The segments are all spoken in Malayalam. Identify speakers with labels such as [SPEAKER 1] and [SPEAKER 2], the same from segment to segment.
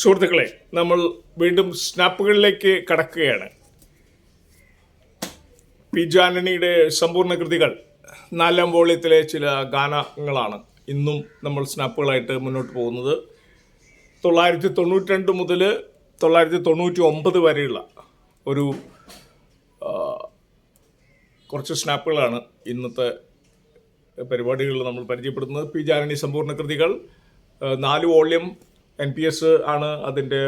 [SPEAKER 1] സുഹൃത്തുക്കളെ നമ്മൾ വീണ്ടും സ്നാപ്പുകളിലേക്ക് കടക്കുകയാണ്. പി ജാനണിയുടെ സമ്പൂർണ കൃതികൾ നാലാം വോളിയത്തിലെ ചില ഗാനങ്ങളാണ് ഇന്നും നമ്മൾ സ്നാപ്പുകളായിട്ട് മുന്നോട്ട് പോകുന്നത്. തൊള്ളായിരത്തി തൊണ്ണൂറ്റി രണ്ട് മുതൽ തൊള്ളായിരത്തി തൊണ്ണൂറ്റി ഒമ്പത് വരെയുള്ള ഒരു കുറച്ച് സ്നാപ്പുകളാണ് ഇന്നത്തെ പരിപാടികളിൽ നമ്മൾ പരിചയപ്പെടുന്നത് പി ജാനണി സമ്പൂർണ കൃതികൾ നാല് വോള്യം എൻ പി എസ് ആണ് അതിന്റെ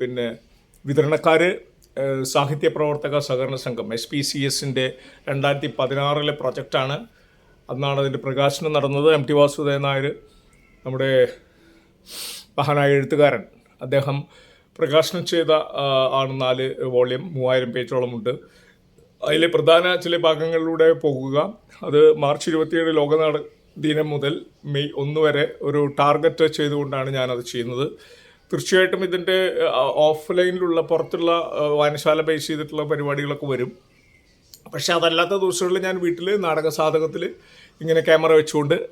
[SPEAKER 1] പിന്നെ വിതരണക്കാർ സാഹിത്യ പ്രവർത്തക സഹകരണ സംഘം എസ് പി സി എസിന്റെ രണ്ടായിരത്തി പതിനാറിലെ പ്രൊജക്റ്റാണ് അന്നാണ് അതിന്റെ പ്രകാശനം നടന്നത്. എം ടി വാസുദേവൻ നായർ നമ്മുടെ മഹാനായ എഴുത്തുകാരൻ അദ്ദേഹം പ്രകാശനം ചെയ്ത ആണ് നാല് വോളിയം. മൂവായിരം പേജോളമുണ്ട് അതിലെ പ്രധാന ചില ഭാഗങ്ങളിലൂടെ പോകുക. അത് മാർച്ച് ഇരുപത്തിയേഴ് ലോകനാട് ദിനം മുതൽ മെയ് ഒന്ന് വരെ ഒരു ടാർഗറ്റ് ചെയ്തുകൊണ്ടാണ് ഞാനത് ചെയ്യുന്നത്. തീർച്ചയായിട്ടും ഇതിന്റെ ഓഫ്ലൈനിലുള്ള പുറത്തുള്ള വായനശാല ബേസ് ചെയ്തിട്ടുള്ള പരിപാടികളൊക്കെ വരും. പക്ഷെ അതല്ലാത്ത ദിവസങ്ങളിൽ ഞാൻ വീട്ടിൽ നാടക സാധകത്തിൽ ഇങ്ങനെ ക്യാമറ വെച്ചുകൊണ്ട്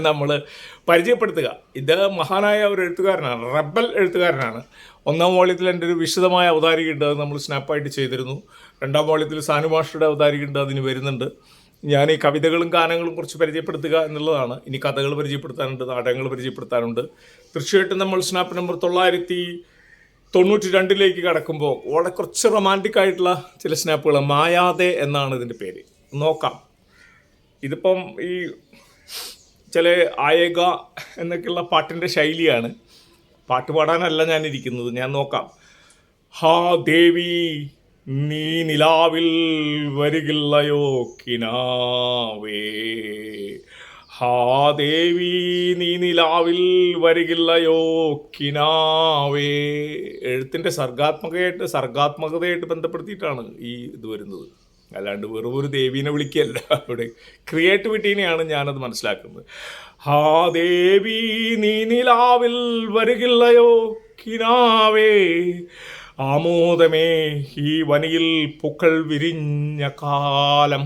[SPEAKER 1] നമ്മൾ പരിചയപ്പെടുത്തുക. ഇത് മഹാനായ ഒരു എഴുത്തുകാരനാണ് റബ്ബൽ എഴുത്തുകാരനാണ്. ഒന്നാം വോളിയത്തിൽ എന്റെ ഒരു വിശദമായ അവതാരിക ഉണ്ട് അത് നമ്മൾ സ്നാപ്പായിട്ട് ചെയ്തിരുന്നു. രണ്ടാം വോളിയത്തിൽ സാനുമാഷയുടെ അവതാരിക ഉണ്ട് അതിന് വരുന്നുണ്ട്. ഞാൻ ഈ കവിതകളും ഗാനങ്ങളും കുറച്ച് പരിചയപ്പെടുത്തുക എന്നുള്ളതാണ്. ഇനി കഥകൾ പരിചയപ്പെടുത്താനുണ്ട് നാടകങ്ങൾ പരിചയപ്പെടുത്താനുണ്ട്. തീർച്ചയായിട്ടും നമ്മൾ സ്നാപ്പ് നമ്പർ തൊള്ളായിരത്തി തൊണ്ണൂറ്റി രണ്ടിലേക്ക് കടക്കുമ്പോൾ വളരെ കുറച്ച് റൊമാന്റിക് ആയിട്ടുള്ള ചില സ്നാപ്പുകൾ മായാതെ എന്നാണ് ഇതിന്റെ പേര്. നോക്കാം. ഇതിപ്പം ഈ ചില ആയക എന്നൊക്കെയുള്ള പാട്ടിന്റെ ശൈലിയാണ്. പാട്ട് പാടാനല്ല ഞാനിരിക്കുന്നത്. ഞാൻ നോക്കാം. ഹാ ദേവി നീ നിലാവിൽ വരികില്ലയോ കിനാവേ? ഹാ ദേവി നീ നിലാവിൽ വരികില്ലയോ കിനാവേ? എഴുത്തിന്റെ സർഗാത്മകയായിട്ട് സർഗാത്മകതയായിട്ട് ബന്ധപ്പെടുത്തിയിട്ടാണ് ഈ ഇത് വരുന്നത്. അല്ലാണ്ട് വെറും ഒരു ദേവീനെ വിളിക്കുകയല്ല. അവിടെ ക്രിയേറ്റിവിറ്റീനെയാണ് ഞാനത് മനസ്സിലാക്കുന്നത്. ഹാ ദേവി നീ നിലാവിൽ വരികില്ലയോ കിനാവേ? ആമോദമേ ഈ വനിയിൽ പൂക്കൾ വിരിഞ്ഞ കാലം.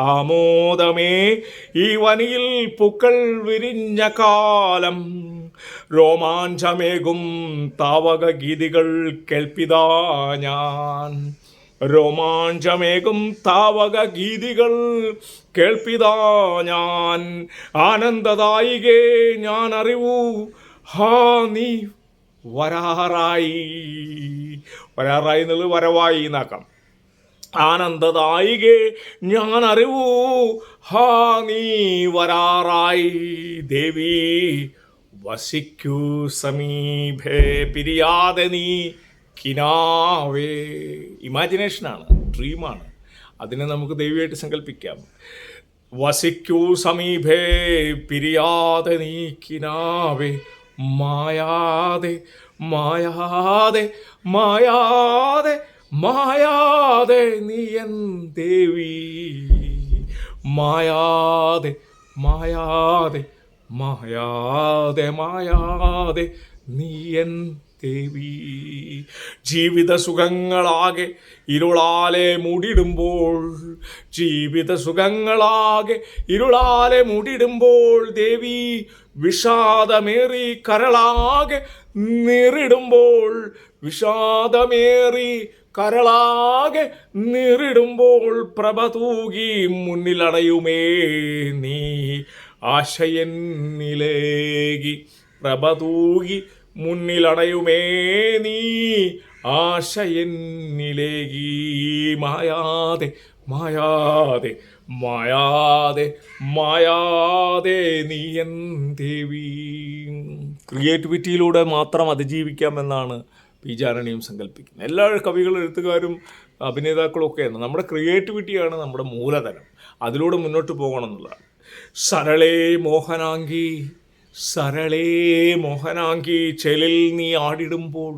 [SPEAKER 1] ആമോദമേ ഈ വനിയിൽ പൂക്കൾ വിരിഞ്ഞ കാലം. രോമാഞ്ചമേകും താവക ഗീതികൾ കേൾപ്പിതാ ഞാൻ. രോമാഞ്ചമേകും താവക ഗീതികൾ കേൾപ്പിതാ ഞാൻ. ആനന്ദദായികേ ഞാൻ അറിവൂ ഹാ നീ വരാറായി. വരാറായി എന്നുള്ളത് വരവായി എന്നാക്കാം. ആനന്ദദായികെ ഞാൻ അറിവൂ ഹാ നീ വരാറായി. ദേവി വസിക്കൂ സമീപേ. പിരിയാതെ നീ കിനാവേ. ഇമാജിനേഷനാണ് ഡ്രീമാണ് അതിനെ നമുക്ക് ദൈവമായിട്ട് സങ്കല്പിക്കാം. വസിക്കൂ സമീപേ. പിരിയാതെ നീ കിനാവേ. മായാതെ മായാതെ മായാതെ മായാതെ നീ എൻ ദേവി. മായാതെ മായാതെ മായാതെ മായാതെ നീ എൻ ദേവി ജീവിത സുഖങ്ങളാകെ ഇരുളാലെ മൂടിടുമ്പോൾ ജീവിത സുഖങ്ങളാകെ ഇരുളാലെ മൂടിടുമ്പോൾ ദേവി വിഷാദമേറി കരളാകെ നിറിടുമ്പോൾ വിഷാദമേറി കരളാകെ നിറിടുമ്പോൾ പ്രഭ തൂകി മുന്നിലടയുമേ നീ. ആശയന്നിലേകി പ്രഭ തൂകി മുന്നിലടയുമേ നീ. ആശയന്നിലേകി മായാതെ മായാതെ മായാതെ മായാതെ നീ എൻ ദേവി ക്രിയേറ്റിവിറ്റിയിലൂടെ മാത്രം അതിജീവിക്കാമെന്നാണ് പി ജാനണിയും സങ്കല്പിക്കുന്നത്. എല്ലാ കവികളും എഴുത്തുകാരും അഭിനേതാക്കളും ഒക്കെയാണ് നമ്മുടെ ക്രിയേറ്റിവിറ്റിയാണ് നമ്മുടെ മൂലധനം. അതിലൂടെ മുന്നോട്ട് പോകണം എന്നുള്ളതാണ്. സരളേ മോഹനാങ്കി സരളേ മോഹനാങ്കി ചെലിൽ നീ ആടിടുമ്പോൾ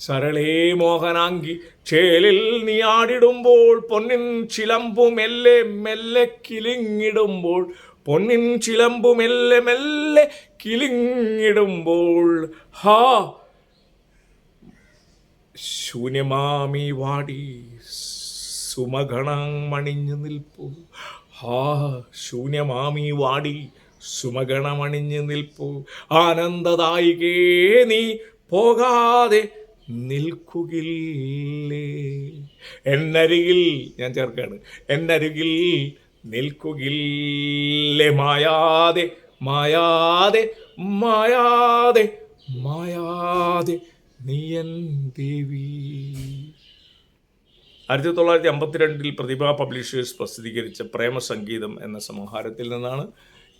[SPEAKER 1] സരളേ മോഹനാങ്കി ചേലിൽ നീ ആടിടുമ്പോൾ പൊന്നിൻ ചിലമ്പു മെല്ലെ മെല്ലെ കിലിങ്ങിടുമ്പോൾ പൊന്നിൻ ചിലമ്പു മെല്ലെ മെല്ലെ കിലിങ്ങിടുമ്പോൾ ഹാ. ശൂന്യമാമി വാടി സുമഗണം മണിഞ്ഞു നിൽപ്പു ഹാ. ശൂന്യമാമി വാടി സുമഗണമണിഞ്ഞു നിൽപ്പു. ആനന്ദദായികേ നീ പോകാതെ നിൽക്കുകില്ലേ എന്നരികിൽ ഞാൻ ചേർക്കാണ് എന്നരികിൽ നിൽക്കുകില്ലേ മായാതെ മായാതെ മായാതെ മായാതെ നീയൻ ദേവി. ആയിരത്തി തൊള്ളായിരത്തി അമ്പത്തിരണ്ടിൽ പ്രതിഭ പബ്ലിഷേഴ്സ് പ്രസിദ്ധീകരിച്ച പ്രേമസംഗീതം എന്ന സമാഹാരത്തിൽ നിന്നാണ്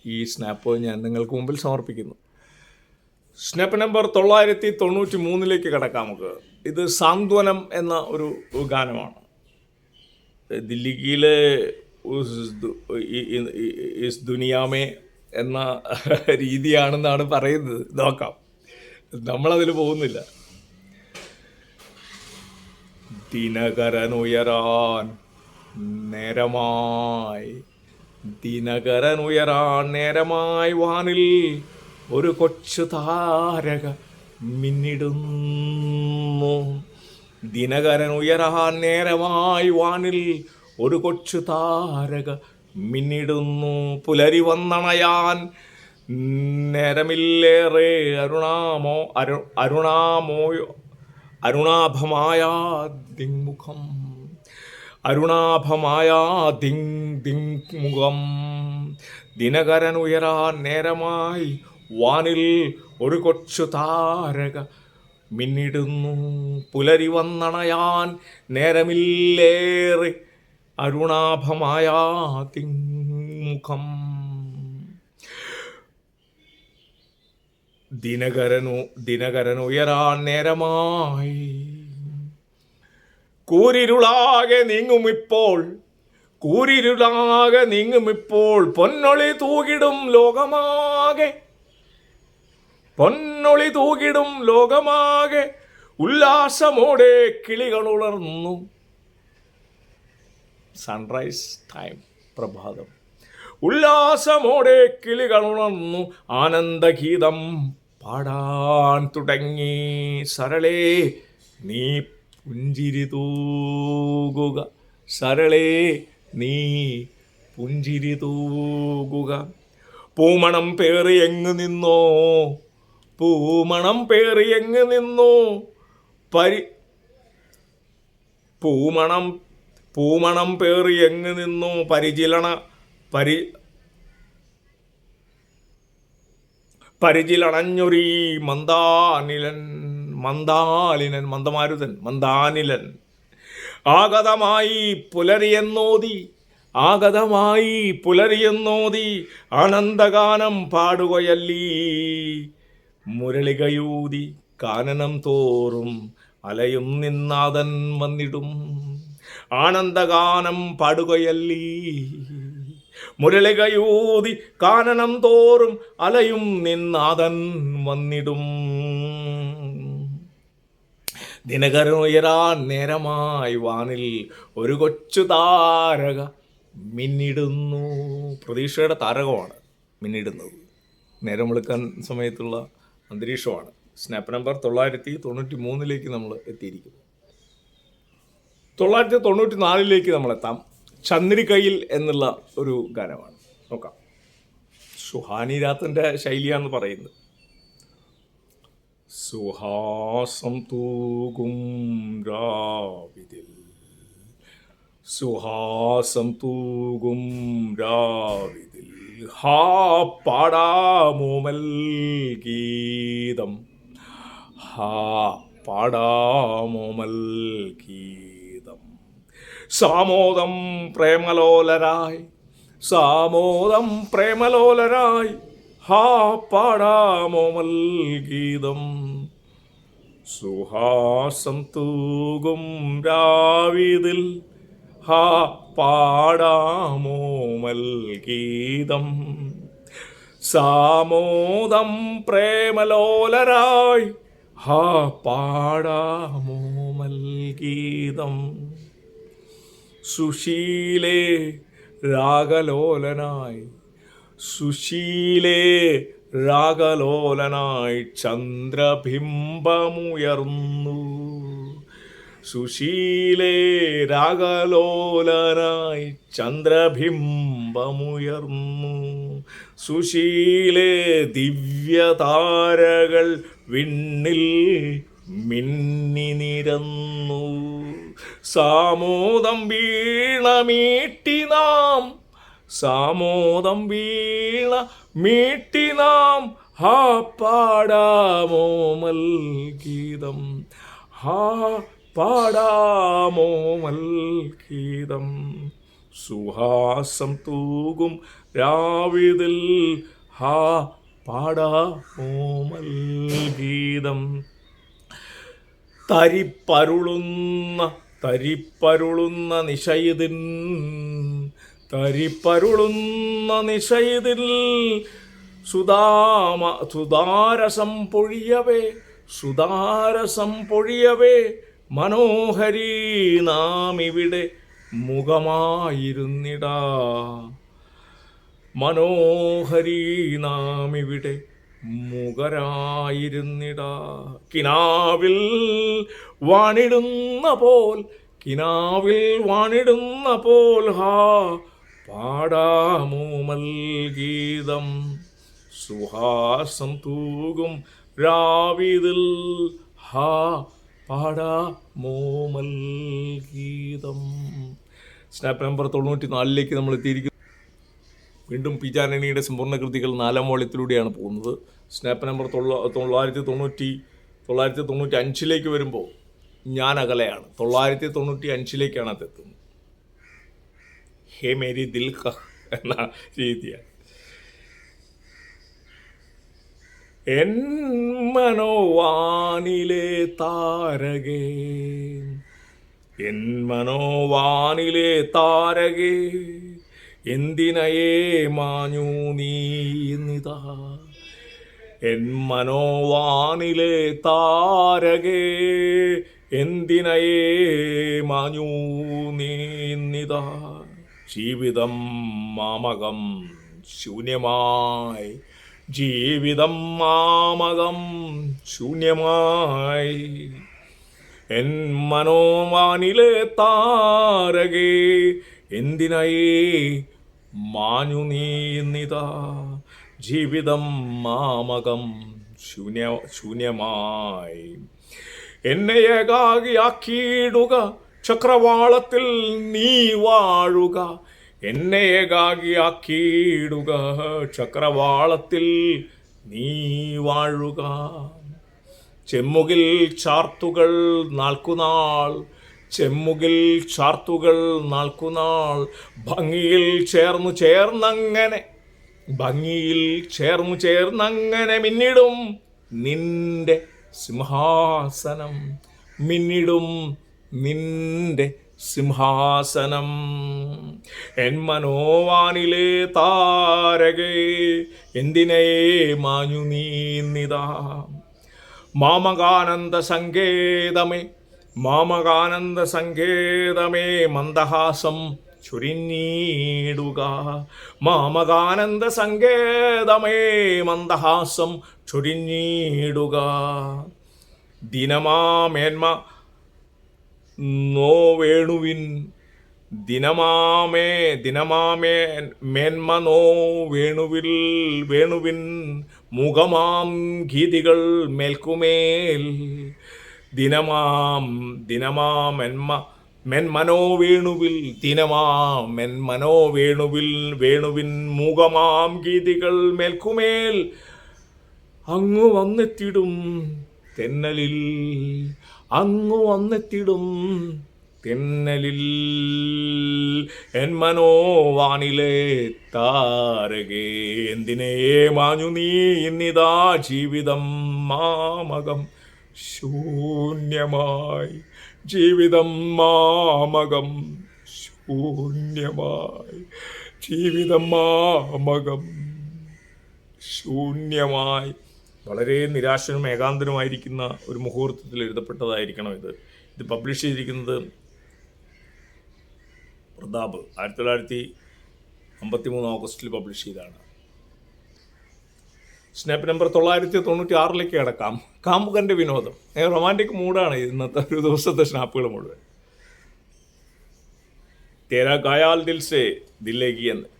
[SPEAKER 1] ഈ സ്നാപ്പ് ഞാൻ നിങ്ങൾക്ക് മുമ്പിൽ സമർപ്പിക്കുന്നു. സ്നാപ്പ് നമ്പർ തൊള്ളായിരത്തി തൊണ്ണൂറ്റി മൂന്നിലേക്ക് കിടക്കാം നമുക്ക്. ഇത് സാന്ത്വനം എന്ന ഒരു ഗാനമാണ്. ദില്ലിക്കിയിലെ ദുനിയാമേ എന്ന രീതിയാണെന്നാണ് പറയുന്നത്. നോക്കാം. നമ്മളതിൽ പോകുന്നില്ല. ദിനകരനുയരാൻ നേരമായി ദിനകരനുയരാൻ നേരമായി വാനിൽ ഒരു കൊച്ചു താരക മിന്നിടുന്നു. ദിനകരൻ ഉയരാൻ നേരമായി വാനിൽ ഒരു കൊച്ചു താരക മിന്നിടുന്നു. പുലരി വന്നണയാൻ നേരമില്ലേറെ അരുണാമോ അരു അരുണാമോയോ അരുണാഭമായ ദിങ്മുഖം അരുണാഭമായ ദിങ് മുഖം. ദിനകരൻ ഉയരാൻ നേരമായി വാനിൽ ഒരു കൊച്ചു താരക മിന്നിടുന്നു. പുലരി വന്നണയാൻ നേരമില്ലേറെ അരുണാഭമായ തിങ്മുഖം ദിനകരനു ദിനകരനുയരാൻ നേരമായി കൂരിരുളാകെ നീങ്ങുമിപ്പോൾ കൂരിരുളാകെ നീങ്ങുമിപ്പോൾ പൊന്നൊളി തൂകിടും ലോകമാകെ. പൊന്നൊളി തൂകിടും ലോകമാകെ. ഉല്ലാസമോടെ കിളികൾ കിളികളുണർന്നു. സൺറൈസ് ടൈം പ്രഭാതം. ഉല്ലാസമോടെ കിളികൾ കിളികളുണർന്നു. ആനന്ദഗീതം പാടാൻ തുടങ്ങി. സരളേ നീ പുഞ്ചിരി തൂകുക. സരളേ നീ പുഞ്ചിരി തൂകുക. പൂമണം പേറി എങ്ങ് നിന്നോ? പൂമണം പേറി എങ്ങ് നിന്നോ? പരി പൂമണം പൂമണം പേറി എങ്ങ് നിന്നു? പരിചിലണ പരി പരിചിലണഞ്ഞൊരീ മന്ദാനിലൻ മന്ദാലിനൻ മന്ദമാരുതൻ മന്ദാനിലൻ. ആഗതമായി പുലരിയെന്നോതി ആഗതമായി പുലരിയെന്നോതി ആനന്ദഗാനം പാടുകയല്ലീ. മുരളികയൂതി കാനനം തോറും അലയും നിന്നാതൻ വന്നിടും. ആനന്ദഗാനം പാടുകയല്ലീ. മുരളികയൂതി കാനനം തോറും അലയും നിന്നാതൻ വന്നിടും. ദിനകരനുയരാൻ നേരമായി വാനിൽ ഒരു കൊച്ചു താരക മിന്നിടുന്നു. പ്രതീക്ഷയുടെ താരകമാണ് മിന്നിടുന്നത്. നേരം വെളുക്കാൻ സമയത്തുള്ള അന്തരീക്ഷമാണ്. സ്നാപ്പ് നമ്പർ തൊള്ളായിരത്തി തൊണ്ണൂറ്റി മൂന്നിലേക്ക് നമ്മൾ എത്തിയിരിക്കുന്നു. തൊള്ളായിരത്തി തൊണ്ണൂറ്റി നാലിലേക്ക് നമ്മളെത്താം ചന്ദ്രികയിൽ എന്നുള്ള ഒരു ഗാനമാണ്. നോക്കാം. സുഹാനി രാത്തന്റെ ശൈലിയാണെന്ന് പറയുന്നത്. സുഹാസം തൂകും രാവിതിൽ. സുഹാസം തൂകും രാവിതിൽ. ഹാ പാടാമോമൽ ഗീതം. ഹാ പാടാമോമൽ ഗീതം. സാമോദം പ്രേമലോലരായി. സാമോദം പ്രേമലോലരായി. ഹാ പാടാമോമൽ ഗീതം സുഹാസം തൂകും രാവിതിൽ ഹാ പാടാമോമൽ ഗീതം സാമോദം പ്രേമലോലരായി ഹാ പാടാമോമൽ ഗീതം സുശീലേ രാഗലോലനായി സുശീലേ രാഗലോലനായി ചന്ദ്രബിംബമുയർന്നു. സുശീലേ രാഗലോലനായി ചന്ദ്രബിംബമുയർന്നു. സുശീലേ ദിവ്യതാരകൾ വിണ്ണിൽ മിന്നി നിരന്നു സാമോദം വീണമീട്ടി നാം സാമോദം വീണ മീട്ടി നാം ഹാ പാടാമോ ഗീതം ഹാ പാടാമോ ഗീതം സുഹാസം തൂകും രാവിതിൽ ഹാ പാടാമോ ഗീതം തരിപ്പരുളുന്ന തരിപ്പരുളുന്ന നിശയിതിൻ തരിപ്പരുളുന്ന നിശയിതിൽ സുതാമ സുതാരസം പൊഴിയവേ സുതാരസം പൊഴിയവേ മനോഹരി നാം ഇവിടെ മുഖമായിരുന്നിടാ. മനോഹരി നാം ഇവിടെ മുഖരായിരുന്നിടാ. കിനാവിൽ വാണിടുന്ന പോൽ കിനാവിൽ വാണിടുന്ന പോൽ ഹാ പാടാമൂമൽ ഗീതം. സുഹാസം തൂകും രാവിതിൽ. ഹാ പാടാമോമൽ ഗീതം. സ്നാപ്പ് നമ്പർ തൊണ്ണൂറ്റി നാലിലേക്ക് നമ്മൾ എത്തിയിരിക്കുന്നു. വീണ്ടും പി ജാനണിയുടെ സമ്പൂർണ കൃതികൾ നാലാം വോളിയത്തിലൂടെയാണ് പോകുന്നത്. സ്നാപ്പ് നമ്പർ തൊള്ള തൊള്ളായിരത്തി തൊണ്ണൂറ്റി തൊള്ളായിരത്തി തൊണ്ണൂറ്റി അഞ്ചിലേക്ക് വരുമ്പോൾ ഞാൻ അകലെയാണ്. തൊള്ളായിരത്തി തൊണ്ണൂറ്റി അഞ്ചിലേക്കാണ് അത് എത്തുന്നത് ഹേ മേരി ദിൽ എന്ന രീതിയാണ്. എൻ മനോവാനിലെ താരകേ എൻ മനോവാനിലെ താരകേ എന്തിനയേ മാഞ്ഞു നീന്നിതാ എൻ മനോവാനിലെ താരകേ എന്തിനയേ മാഞ്ഞു നീന്നിതാ ജീവിതം മാമകം ശൂന്യമായി. ജീവിതം മാമകം ശൂന്യമായി. എൻ മനോവാനിലെ താരകേ എന്തിനായി മാഞ്ഞു നീന്നിത ജീവിതം മാമകം ശൂന്യ ശൂന്യമായി. എന്നെ ഏകാകിയാക്കിയിടുക ചക്രവാളത്തിൽ നീ വാഴുക എന്നെ ഏകാഗിയാക്കിയിടുക. ചക്രവാളത്തിൽ നീ വാഴുക. ചെമ്മുകിൽ ചാർത്തുകൾ നാൾക്കുനാൾ ചെമ്മുകിൽ ചാർത്തുകൾ നാൾക്കുനാൾ ഭംഗിയിൽ ചേർന്നു ചേർന്നങ്ങനെ ഭംഗിയിൽ ചേർന്നു ചേർന്നങ്ങനെ മിന്നിടും നിന്റെ സിംഹാസനം. മിന്നിടും നിന്റെ സിംഹാസനം എൻ മനോവാനിലെ താരകേ എന്തിനേ മാഞ്ഞു നീന്നിതാ മാമകാനന്ദ സങ്കേതമേ മാമകാനന്ദ സങ്കേതമേ മന്ദഹാസം ചുരിഞ്ഞീടുക. മാമകാനന്ദ സങ്കേതമേ മന്ദഹാസം ചുരിഞ്ഞീടുക. ദിനമാമേന്മ നോ വേണുവിൻ. ദിനമാമേ ദിനമാമേ മേന്മ നോ വേണുവിൽ വേണുവിൻ മുഖമാം ഗീതികൾ മേൽക്കുമേൽ. ദിനമാം ദിനമാം എന്മ മെന്മനോ വേണുവിൽ ദിനമാം മെന്മനോ വേണുവിൽ വേണുവിൻ മുഖമാം ഗീതികൾ മേൽക്കുമേൽ. അങ്ങു വന്നെത്തിടും തെന്നലിൽ അങ്ങു വന്നെത്തിടും തിന്നലിൽ എൻ മനോവാണിലെ താരകേ. എന്തിനേ മാഞ്ഞു നീ ഇന്നിതാ ജീവിതം മാമകം? ശൂന്യമായി ജീവിതം മാമകം. ശൂന്യമായി ജീവിതം മാമകം. ശൂന്യമായി വളരെ നിരാശനും ഏകാന്തനുമായിരിക്കുന്ന ഒരു മുഹൂർത്തത്തിൽ എഴുതപ്പെട്ടതായിരിക്കണം ഇത്. ഇത് പബ്ലിഷ് ചെയ്തിരിക്കുന്നത് പ്രതാപ്. ആയിരത്തി തൊള്ളായിരത്തി അമ്പത്തി മൂന്ന് ഓഗസ്റ്റിൽ പബ്ലിഷ് ചെയ്തതാണ്. സ്നാപ്പ് നമ്പർ തൊള്ളായിരത്തി തൊണ്ണൂറ്റി ആറിലേക്ക് കിടക്കാം കാമുകന്റെ വിനോദം റൊമാന്റിക് മൂഡാണ് ഇന്നത്തെ ഒരു ദിവസത്തെ സ്നാപ്പുകൾ മുഴുവൻ. തേരാ ഗായാൽ ദിൽ സേ ദില്ലേക്ക് എന്ന്.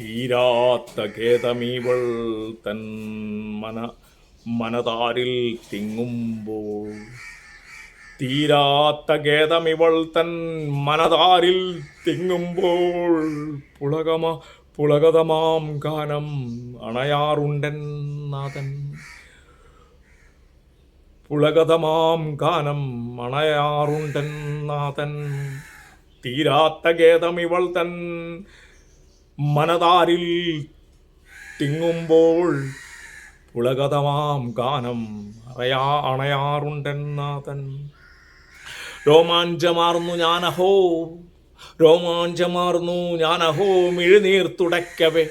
[SPEAKER 1] തീരാത്ത ഖേദമീവൾ തൻ മന മനതാരിൽ തിങ്ങുമ്പോൾ. തീരാത്ത ഖേദമിവൾ തൻ മനതാരിൽ തിങ്ങുമ്പോൾ. പുളകമ പുളകതമാം ഗാനം അണയാറുണ്ടൻ നാഥൻ. പുളകതമാം ഗാനം അണയാറുണ്ടൻ നാഥൻ. തീരാത്ത ഖേദമിവൾ തൻ മനതാരിൽ തിങ്ങുമ്പോൾ പുളകതമാം ഗാനം അറയാ അണയാറുണ്ടെന്നാതൻ രോമാഞ്ചമാർന്നു ഞാനഹോ രോമാഞ്ചമാർന്നു ഞാനഹോ മിഴുനീർ തുടയ്ക്കവേ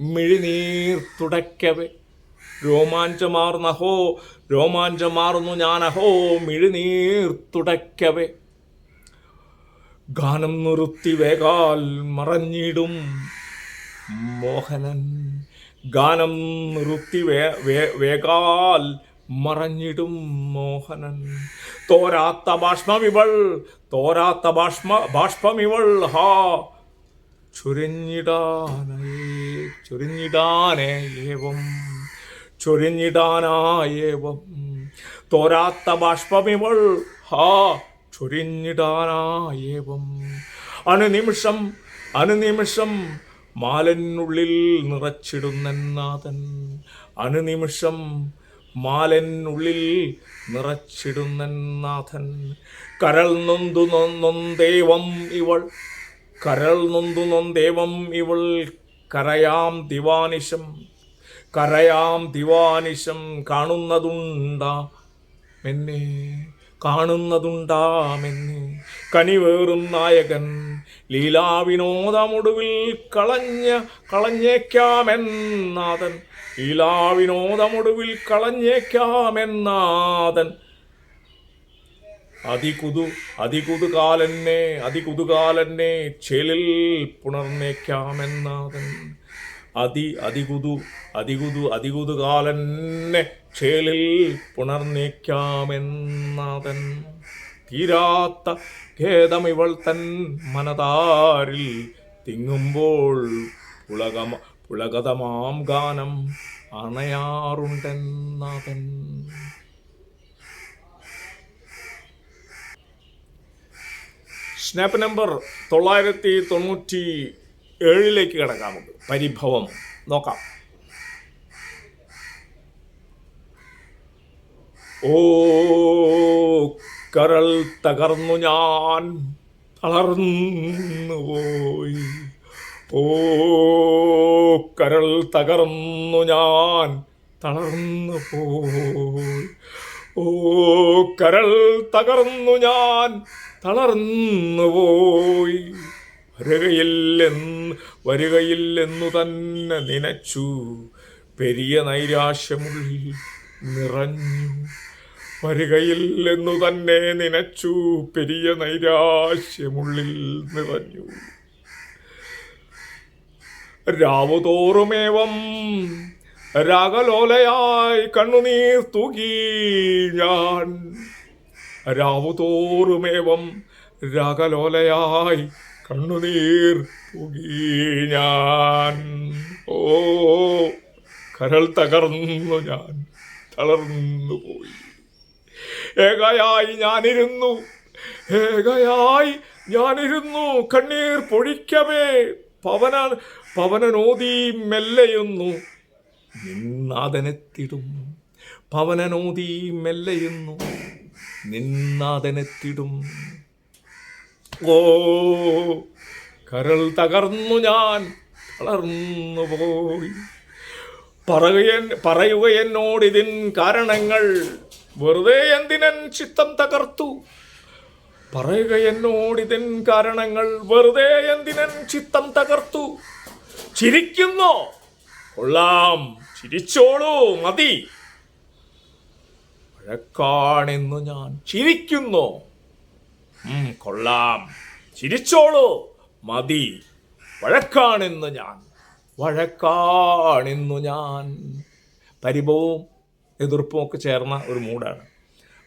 [SPEAKER 1] മിഴുനീർ തുടയ്ക്കവേ. രോമാഞ്ചമാർന്നഹോ രോമാഞ്ചമാർന്നു ഞാനഹോ മിഴുനീർ തുടയ്ക്കവേ. ഗാനം നിർത്തി വേഗാൽ മറഞ്ഞിടും മോഹനൻ. ഗാനം നിർത്തി വേ വേ- വേഗാൽ മറഞ്ഞിടും മോഹനൻ. തോരാത്ത ബാഷ്മവിവൾ തോരാത്ത ബാഷ്മ ബാഷ്പമിവൾ ഹാ. ചൊരിഞ്ഞിടാനേ ചുരിഞ്ഞിടാനേ ഏവം ചുരിഞ്ഞിടാനായേവം തോരാത്ത ബാഷ്പമിവൾ ഹാ. ചൊരിഞ്ഞിടാനായേവം. അനുനിമിഷം അനുനിമിഷം മാലനുള്ളിൽ നിറച്ചിടുന്നാഥൻ അനുനിമിഷം മാലനുള്ളിൽ നിറച്ചിടുന്നാഥൻ കരൾ നൊന്തു നൊന്തേവം ഇവൾ കരൾ നൊന്തു നൊന്തേവം ഇവൾ കരയാം ദിവാനിശം. കരയാം ദിവാനിശം കാണുന്നതുണ്ടാ മെന്നെ കാണുന്നതുണ്ടാമെന്ന് കനിവേറും നായകൻ ലീലാവിനോദമൊടുവിൽ കളഞ്ഞ കളഞ്ഞേക്കാമെന്നാഥൻ. ലീലാവിനോദമൊടുവിൽ കളഞ്ഞേക്കാമെന്നാഥൻ. അതികുതു അതികുതുകാലന്നെ അതികുതുകാലന്നെ ചേലിൽ പുണർന്നേക്കാമെന്നാഥൻ. അതി അതികുതു അതികുതു അതികുതുകാലന്നെ ക്ഷേലിൽ പുണർനീക്കാമെന്നതൻ തീരാത്ത ഖേദമിവൾ തൻ മനതാരിൽ തിങ്ങുമ്പോൾ പുളകമ പുളകതമാം ഗാനം അണയാറുണ്ടെന്നതൻ. സ്നാപ്പ് നമ്പർ തൊള്ളായിരത്തി തൊണ്ണൂറ്റി ഏഴിലേക്ക് കിടക്കാം പരിഭവം. നോക്കാം. ഓ കരൾ തകർന്നു ഞാൻ തളർന്നു പോയി. ഓ കരൾ തകർന്നു ഞാൻ തളർന്നു പോയി. ഓ കരൾ തകർന്നു ഞാൻ തളർന്നു പോയി. വരികയില്ലെന്ന് വരികയില്ലെന്നു തന്നെ നനച്ചു. പെരിയ നൈരാശ്യമുള്ളിൽ നിറഞ്ഞു. വരികയില്ലെന്നു തന്നെ നനച്ചു. പെരിയ നൈരാശ്യമുള്ളിൽ നിറഞ്ഞു. രാവുതോറുമേവം രാഗലോലയായി കണ്ണുനീർ തൂകി ഞാൻ. രാവുതോറുമേവം രാഗലോലയായി കണ്ണുനീർ ഞാൻ ഓ കരൾ തകർന്നു ഞാൻ തളർന്നു പോയി. ഏകയായി ഞാനിരുന്നു. ഏകയായി ഞാനിരുന്നു. കണ്ണീർ പൊഴിക്കവേ. പവന പവനനോദി മെല്ലയുന്നു. നിന്നാദനെത്തിടും. പവനനോദി മെല്ലയുന്നു. നിന്നാദനെത്തിടും. ഓ കരൾ തകർന്നു ഞാൻ തളർന്നു പോയി. പറയുകയൻ പറയുക എന്നോടിതിൻ കാരണങ്ങൾ. വെറുതെ എന്തിനൻ ചിത്തം തകർത്തു? പറയുക എന്നോടിതിൻ കാരണങ്ങൾ. വെറുതെ എന്തിനൻ ചിത്തം തകർത്തു? ചിരിക്കുന്നോ? കൊള്ളാം. ചിരിച്ചോളൂ മതി. വഴക്കാണെന്നു ഞാൻ ചിരിക്കുന്നു? കൊള്ളാം. ചിരിച്ചോളൂ. മതി. വഴക്കാണെന്ന് ഞാൻ. വഴക്കാണെന്നു ഞാൻ. പരിഭവവും എതിർപ്പും ഒക്കെ ചേർന്ന ഒരു മൂഡാണ്.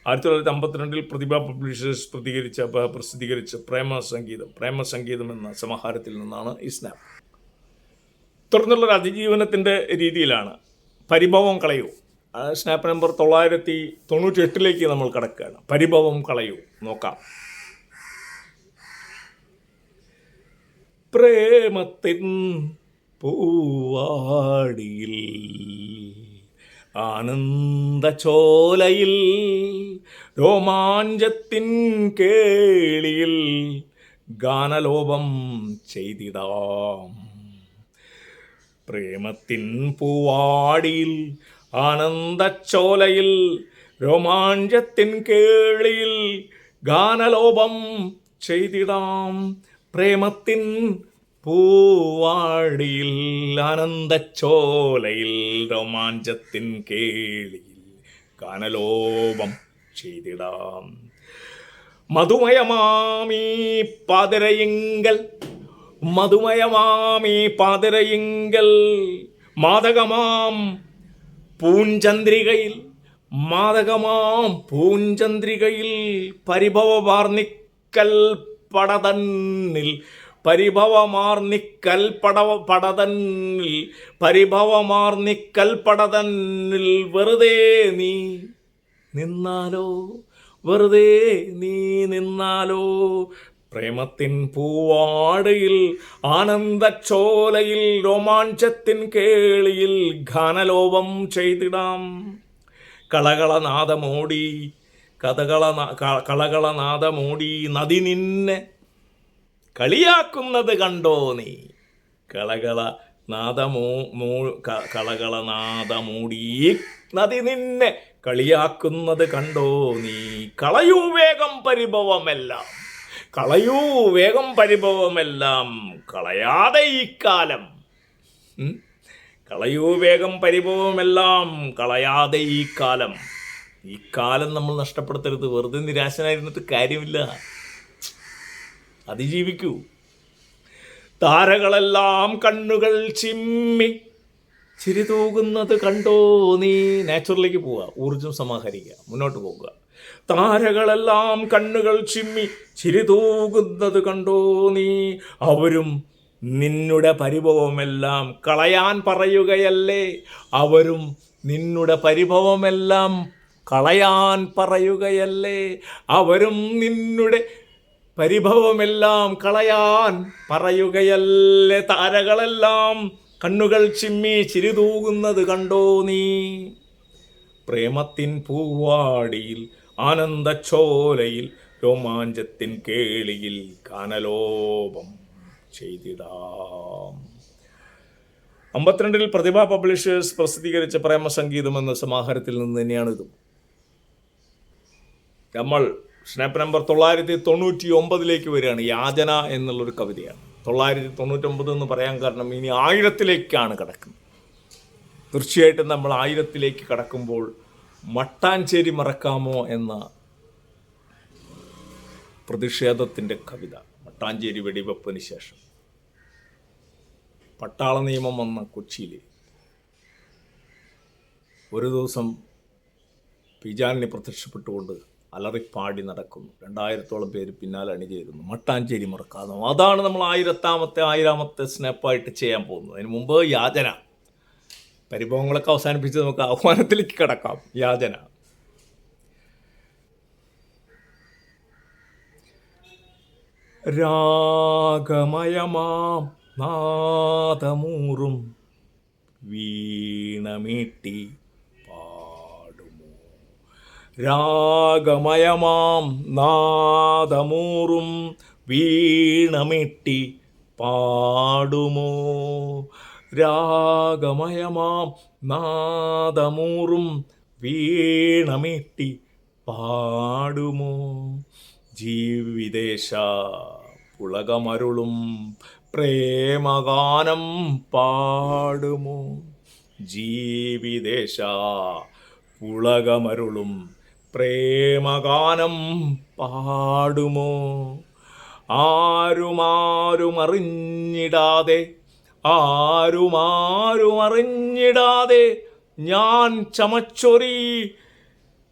[SPEAKER 1] ആയിരത്തി തൊള്ളായിരത്തി അമ്പത്തിരണ്ടിൽ പ്രതിഭ പബ്ലിഷേഴ്സ് പ്രതികരിച്ച പ്രസിദ്ധീകരിച്ച പ്രേമ സംഗീതം പ്രേമ സംഗീതം എന്ന സമാഹാരത്തിൽ നിന്നാണ് ഈ സ്നാപ്പ്. തുടർന്നുള്ളൊരു അതിജീവനത്തിന്റെ രീതിയിലാണ് പരിഭവം കളയൂ. സ്നാപ്പ് നമ്പർ തൊള്ളായിരത്തി തൊണ്ണൂറ്റി എട്ടിലേക്ക് നമ്മൾ കടക്കുകയാണ്. പരിഭവം കളയൂ. നോക്കാം. പ്രേമത്തിൻ പൂവാടിയിൽ ആനന്ദചോലയിൽ രോമാഞ്ചത്തിൻ കേളിയിൽ ഗാനലോപം ചെയ്തിടാം. പ്രേമത്തിൻ പൂവാടിയിൽ ആനന്ദച്ചോലയിൽ രോമാഞ്ചത്തിൻ കേളിയിൽ ഗാനലോപം ചെയ്തിടാം. പ്രേമത്തിൻ പൂവാടിയിൽ ആനന്ദച്ചോലയിൽ രോമാഞ്ചത്തിൻ കേളിയിൽ കാനലോപം ചെയ്തിടാം. മധുമയമാമീ പാതിരയിങ്കൽ മധുമയമാമീ പാതിരയിങ്കൽ മാതകമാം പൂഞ്ചന്ദ്രികയിൽ മാതകമാം പൂഞ്ചന്ദ്രികയിൽ പരിഭവവാർണിക്കൽ പടതന്നിൽ പരിഭവമാർന്നിക്കൽ പടവ പടതന്നിൽ പരിഭവമാർന്നിക്കൽ പടതന്നിൽ വെറുതെ നീ നിന്നാലോ? വെറുതെ നീ നിന്നാലോ? പ്രേമത്തിൻ പൂവാടയിൽ ആനന്ദച്ചോലയിൽ രോമാഞ്ചത്തിൻ കേളിയിൽ ഘനലോപം ചെയ്തിടാം. കളകളനാദമോടി കഥകള കളകളനാഥമോടി നദി നിന്നെ കളിയാക്കുന്നത് കണ്ടോ നീ? കളകള നാദമോ മോ കളകളനാദമൂടി നദി നിന്നെ കളിയാക്കുന്നത് കണ്ടോ നീ? കളയൂ വേഗം പരിഭവമെല്ലാം. കളയൂ വേഗം പരിഭവമെല്ലാം. കളയാതെ ഇക്കാലം കാലം. കളയൂ വേഗം പരിഭവമെല്ലാം. കളയാതെ ഈ കാലം. ഈ കാലം നമ്മൾ നഷ്ടപ്പെടുത്തരുത്. വെറുതെ നിരാശനായിരുന്നിട്ട് കാര്യമില്ല. അതിജീവിക്കൂ. താരകളെല്ലാം കണ്ണുകൾ ചിമ്മി. ചിരി തൂകുന്നത് കണ്ടോ? നീ നാച്ചുറലിലേക്ക് പോവുക. ഊർജം സമാഹരിക്കുക. മുന്നോട്ട് പോകുക താരകളെല്ലാം കണ്ണുകൾ ചിമ്മി. ചിരി തൂകുന്നത് കണ്ടോ? നീ അവരും നിന്നുടെ പരിഭവമെല്ലാം കളയാൻ പറയുകയല്ലേ? അവരും നിന്നുടെ പരിഭവമെല്ലാം കളയാൻ പറയുകയല്ലേ? അവരും നിന്നുടെ പരിഭവമെല്ലാം കളയാൻ പറയുകയല്ലേ? താരകളെല്ലാം കണ്ണുകൾ ചിമ്മി ചിരിതൂകുന്നത് കണ്ടോ നീ? പ്രേമത്തിൻ പൂവാടിയിൽ ആനന്ദച്ചോലയിൽ രോമാഞ്ചത്തിൻ കേളിയിൽ കാനലോപം ചെയ്തിടാം. അമ്പത്തിരണ്ടിൽ പ്രതിഭ പബ്ലിഷേഴ്സ് പ്രസിദ്ധീകരിച്ച പ്രേമസംഗീതം എന്ന സമാഹാരത്തിൽ നിന്ന് തന്നെയാണ് ഇതും. നമ്മൾ സ്നാപ്പ് നമ്പർ തൊള്ളായിരത്തി തൊണ്ണൂറ്റി ഒമ്പതിലേക്ക് വരികയാണ്. യാചന എന്നുള്ളൊരു കവിതയാണ്. തൊള്ളായിരത്തി തൊണ്ണൂറ്റൊമ്പത് എന്ന് പറയാൻ കാരണം ഇനി ആയിരത്തിലേക്കാണ് കിടക്കുന്നത്. തീർച്ചയായിട്ടും നമ്മൾ ആയിരത്തിലേക്ക് കടക്കുമ്പോൾ മട്ടാഞ്ചേരി മറക്കാമോ എന്ന പ്രതിഷേധത്തിന്റെ കവിത മട്ടാഞ്ചേരി വെടിവെപ്പിന് ശേഷം. പട്ടാള നിയമം വന്ന കൊച്ചിയിൽ ഒരു ദിവസം പിജാലിനി പ്രത്യക്ഷപ്പെട്ടുകൊണ്ട് അലറിപ്പാടി നടക്കുന്നു. രണ്ടായിരത്തോളം പേര് പിന്നാലെ അണിചേരുന്നു. മട്ടാഞ്ചേരി മറക്കാതെ. അതാണ് നമ്മൾ ആയിരത്താമത്തെ ആയിരാമത്തെ സ്നാപ്പായിട്ട് ചെയ്യാൻ പോകുന്നത്. അതിന് മുമ്പ് യാചന. പരിഭവങ്ങളൊക്കെ അവസാനിപ്പിച്ച് നമുക്ക് ആഹ്വാനത്തിലേക്ക് കിടക്കാം. യാചന. രാഗമയമാം നാദമൂറും വീണമീട്ടി. രാഗമയമാം നാദമൂറും വീണമിട്ടി പാടുമോ? രാഗമയമാം നാദമൂറും വീണമിട്ടി പാടുമോ? ജീവിതേശ പുളകമരുളും പ്രേമഗാനം പാടുമോ? ജീവിതേശ പുളകമരുളും പ്രേമഗാനം പാടുമോ? ആരുമാരും അറിഞ്ഞിടാതെ ആരുമാരും അറിഞ്ഞിടാതെ ഞാൻ ചമച്ചൊറി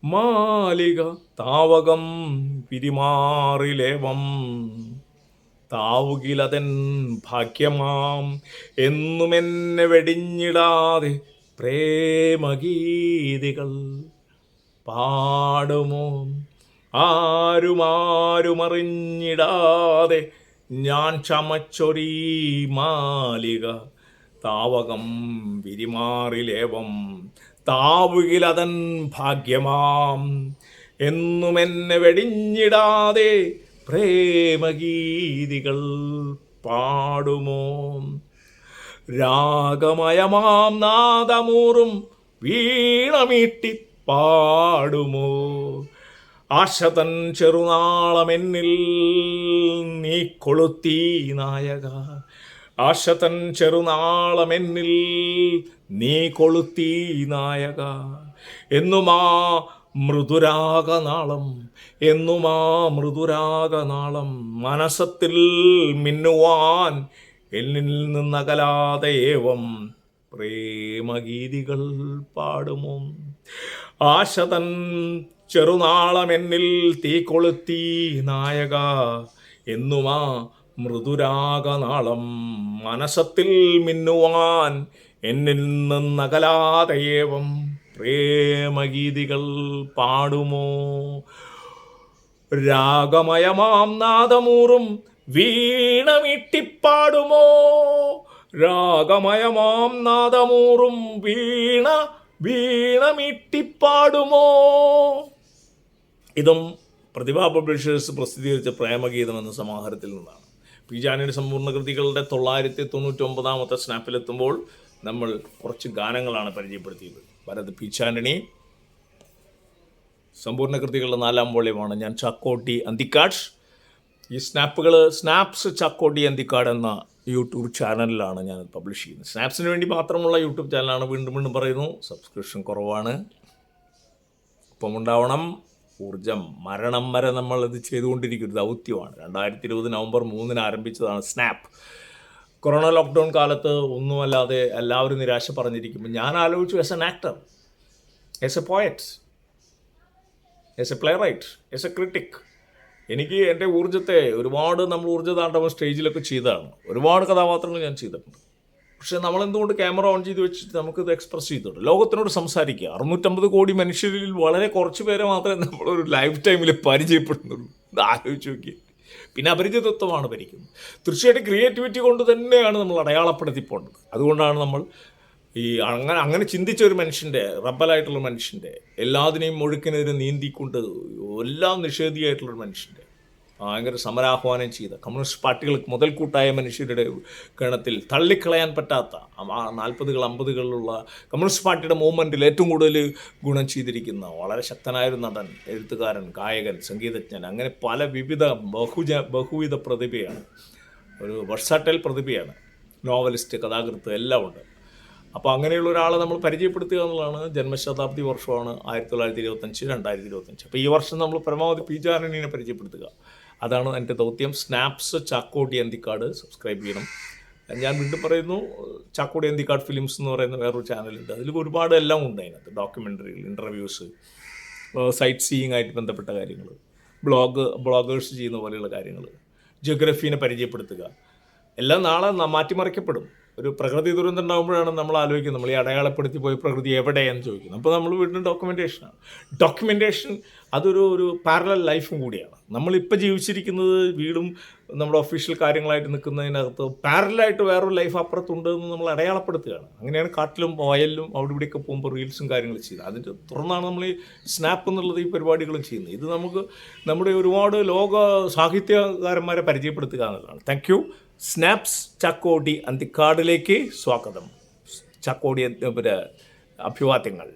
[SPEAKER 1] മാലിക താവകം പിരിമാറിലേവം. താവുകിലതൻ ഭാഗ്യമാം എന്നുമെന്നെ വെടിഞ്ഞിടാതെ പ്രേമഗീതികൾ. പാടുമോ? ആരുമാരുമറിഞ്ഞിടാതെ ഞാൻ ചമച്ചൊരീ മാലിക. താവകം വിരിമാറിലേവം താവുകിലതൻ ഭാഗ്യമാം. എന്നും എന്നെ വെടിഞ്ഞിടാതെ പ്രേമഗീതികൾ പാടുമോ? രാഗമയമാം നാദമൂറും വീണമീട്ടി പാടുമോ? ആശതൻ ചെറുനാളമെന്നിൽ നീ കൊളുത്തി നായക. ആശതൻ ചെറുനാളമെന്നിൽ നീ കൊളുത്തി നായക. എന്നുമാ മൃദുരാഗനാളം എന്നുമാ മൃദുരാഗനാളം മനസ്സത്തിൽ മിന്നുവാൻ എന്നിൽ നിന്നകലാതെ ഏവം പ്രേമഗീതികൾ പാടുമോ? ആശതൻ ചെറുനാളമെന്നിൽ തീ കൊളുത്തി നായക എന്നുമാ മൃദുരാഗനാളം. മനസത്തിൽ മിന്നുവാൻ എന്നിൽ നിന്നകലാതയേവം പ്രേമഗീതികൾ പാടുമോ? രാഗമയമാം നാദമൂറും വീണമിട്ടിപ്പാടുമോ? രാഗമയമാം നാദമൂറും വീണ വീണമിട്ടിപ്പാടുമോ? ഇതും പ്രതിഭാ പബ്ലിഷേഴ്സ് പ്രസിദ്ധീകരിച്ച പ്രേമഗീതം എന്ന സമാഹാരത്തിൽ നിന്നാണ്. പി ജാനിയുടെ സമ്പൂർണ കൃതികളുടെ തൊള്ളായിരത്തി തൊണ്ണൂറ്റി ഒമ്പതാമത്തെ സ്നാപ്പിലെത്തുമ്പോൾ നമ്മൾ കുറച്ച് ഗാനങ്ങളാണ് പരിചയപ്പെടുത്തിയത്. ഭരത് പി ചാനണി സമ്പൂർണ കൃതികളുടെ നാലാം വോളിയമാണ് ഞാൻ ചാക്കോട്ടി അന്തിക്കാട്. ഈ സ്നാപ്പുകൾ സ്നാപ്സ് ചക്കോട്ടി അന്തിക്കാട് എന്ന യൂട്യൂബ് ചാനലിലാണ് ഞാൻ പബ്ലിഷ് ചെയ്യുന്നത്. സ്നാപ്സിന് വേണ്ടി മാത്രമുള്ള യൂട്യൂബ് ചാനലാണ് വീണ്ടും വീണ്ടും പറയുന്നു. സബ്സ്ക്രിപ്ഷൻ കുറവാണ്. ഒപ്പം ഉണ്ടാവണം ഊർജം മരണം വരെ നമ്മൾ ഇത് ചെയ്തുകൊണ്ടിരിക്കുന്ന ദൗത്യമാണ്. രണ്ടായിരത്തി ഇരുപത് നവംബർ മൂന്നിന് ആരംഭിച്ചതാണ് സ്നാപ്പ്. കൊറോണ ലോക്ക്ഡൗൺ കാലത്ത് ഒന്നുമല്ലാതെ എല്ലാവരും നിരാശ പറഞ്ഞിരിക്കുമ്പോൾ ഞാൻ ആലോചിച്ചു as an actor as a poet as a playwright as a critic എനിക്ക് എന്റെ ഊർജത്തെ ഒരുപാട് നമ്മൾ ഊർജതാണ്ഡവം സ്റ്റേജിലൊക്കെ ചെയ്തതാണ്. ഒരുപാട് കഥാപാത്രങ്ങൾ ഞാൻ ചെയ്തിട്ടുണ്ട്. പക്ഷേ നമ്മൾ എന്തുകൊണ്ട് ക്യാമറ ഓൺ ചെയ്ത് വെച്ചിട്ട് നമുക്കിത് എക്സ്പ്രസ് ചെയ്തിട്ടുണ്ട്? ലോകത്തിനോട് സംസാരിക്കുക. അറുന്നൂറ്റമ്പത് കോടി മനുഷ്യരിൽ വളരെ കുറച്ച് പേരെ മാത്രമേ നമ്മളൊരു ലൈഫ് ടൈമിൽ പരിചയപ്പെടുന്നുള്ളൂ. ഇത് ആലോചിച്ച് നോക്കിയേ. പിന്നെ അപരിചിതത്വമാണ് ഭരിക്കുന്നത്. തീർച്ചയായിട്ടും ക്രിയേറ്റിവിറ്റി കൊണ്ട് തന്നെയാണ് നമ്മൾ അടയാളപ്പെടുത്തി പോകേണ്ടത് അതുകൊണ്ടാണ് നമ്മൾ ഈ അങ്ങനെ അങ്ങനെ ചിന്തിച്ച ഒരു മനുഷ്യന്റെ റബ്ബലായിട്ടുള്ള മനുഷ്യന്റെ എല്ലാത്തിനെയും ഒഴുക്കിനെതിരെ നീന്തിക്കൊണ്ട് എല്ലാം നിഷേധിയായിട്ടുള്ള നിഷേധിയായിട്ടുള്ളൊരു മനുഷ്യന്റെ ഭയങ്കര സമരാഹ്വാനം ചെയ്ത കമ്മ്യൂണിസ്റ്റ് പാർട്ടികൾക്ക് മുതൽക്കൂട്ടായ മനുഷ്യരുടെ ഗണത്തിൽ തള്ളിക്കളയാൻ പറ്റാത്ത നാൽപ്പതുകൾ അമ്പതുകളിലുള്ള കമ്മ്യൂണിസ്റ്റ് പാർട്ടിയുടെ മൂവ്മെന്റിൽ ഏറ്റവും കൂടുതൽ ഗുണം ചെയ്തിരിക്കുന്ന വളരെ ശക്തനായൊരു നടൻ എഴുത്തുകാരൻ ഗായകൻ സംഗീതജ്ഞൻ അങ്ങനെ പല വിവിധ ബഹുജ ബഹുവിധ പ്രതിഭയാണ്. ഒരു വർഷാട്ടൽ പ്രതിഭയാണ്. നോവലിസ്റ്റ് കഥാകൃത്ത് എല്ലാം ഉണ്ട്. അപ്പോൾ അങ്ങനെയുള്ള ഒരാളെ നമ്മൾ പരിചയപ്പെടുത്തുക എന്നുള്ളതാണ് ജന്മശതാബ്ദി വർഷമാണ് ആയിരത്തി തൊള്ളായിരത്തി ഇരുപത്തഞ്ച് രണ്ടായിരത്തി ഇരുപത്തഞ്ച് അപ്പോൾ ഈ വർഷം നമ്മൾ പരമാവധി പി ജാനണിനെ പരിചയപ്പെടുത്തുക. അതാണ് എന്റെ ദൗത്യം. സ്നാപ്സ് ചാക്കോടി അന്തിക്കാട് സബ്സ്ക്രൈബ് ചെയ്യണം. ഞാൻ വീണ്ടും പറയുന്നു ചാക്കോടി അന്തിക്കാട് ഫിലിംസ് എന്ന് പറയുന്ന വേറൊരു ചാനലുണ്ട് അതിൽ ഒരുപാട് എല്ലാം ഉണ്ട് അതിനകത്ത്. ഡോക്യുമെന്ററികൾ ഇന്റർവ്യൂസ് സൈറ്റ് സീയിങ് ആയിട്ട് ബന്ധപ്പെട്ട കാര്യങ്ങൾ. ബ്ലോഗ് ബ്ലോഗേഴ്സ് ചെയ്യുന്ന പോലെയുള്ള കാര്യങ്ങൾ. ജിയോഗ്രഫീനെ പരിചയപ്പെടുത്തുക. എല്ലാം നാളെ മാറ്റിമറിക്കപ്പെടും. ഒരു പ്രകൃതി ദുരന്തം ഉണ്ടാകുമ്പോഴാണ് നമ്മൾ ആലോചിക്കുന്നത്. നമ്മൾ ഈ അടയാളപ്പെടുത്തി പോയി പ്രകൃതി എവിടെയെന്ന് ചോദിക്കുന്നത്. അപ്പോൾ നമ്മൾ വീടിന് ഡോക്യുമെന്റേഷനാണ് ഡോക്യുമെന്റേഷൻ അതൊരു ഒരു പാരലൽ ലൈഫും കൂടിയാണ്. നമ്മളിപ്പോൾ ജീവിച്ചിരിക്കുന്നത് വീടും നമ്മുടെ ഒഫീഷ്യൽ കാര്യങ്ങളായിട്ട് നിൽക്കുന്നതിനകത്ത് പാരലായിട്ട് വേറൊരു ലൈഫ് അപ്പുറത്തുണ്ട് എന്ന് നമ്മൾ അടയാളപ്പെടുത്തുകയാണ്. അങ്ങനെയാണ് കാട്ടിലും വയലിലും അവിടെ ഇവിടെയൊക്കെ പോകുമ്പോൾ റീൽസും കാര്യങ്ങൾ ചെയ്യുന്നത്. അതിന്റെ തുറന്നാണ് നമ്മൾ ഈ സ്നാപ്പ് എന്നുള്ളത് ഈ പരിപാടികളും ചെയ്യുന്നത്. ഇത് നമുക്ക് നമ്മുടെ ഒരുപാട് ലോക സാഹിത്യകാരന്മാരെ പരിചയപ്പെടുത്തുക എന്നുള്ളതാണ്. താങ്ക് സ്നാപ്സ് ചക്കോടി അന്തിക്കാടിലേക്ക് സ്വാഗതം. ചക്കോടി അഭിവാദ്യങ്ങൾ.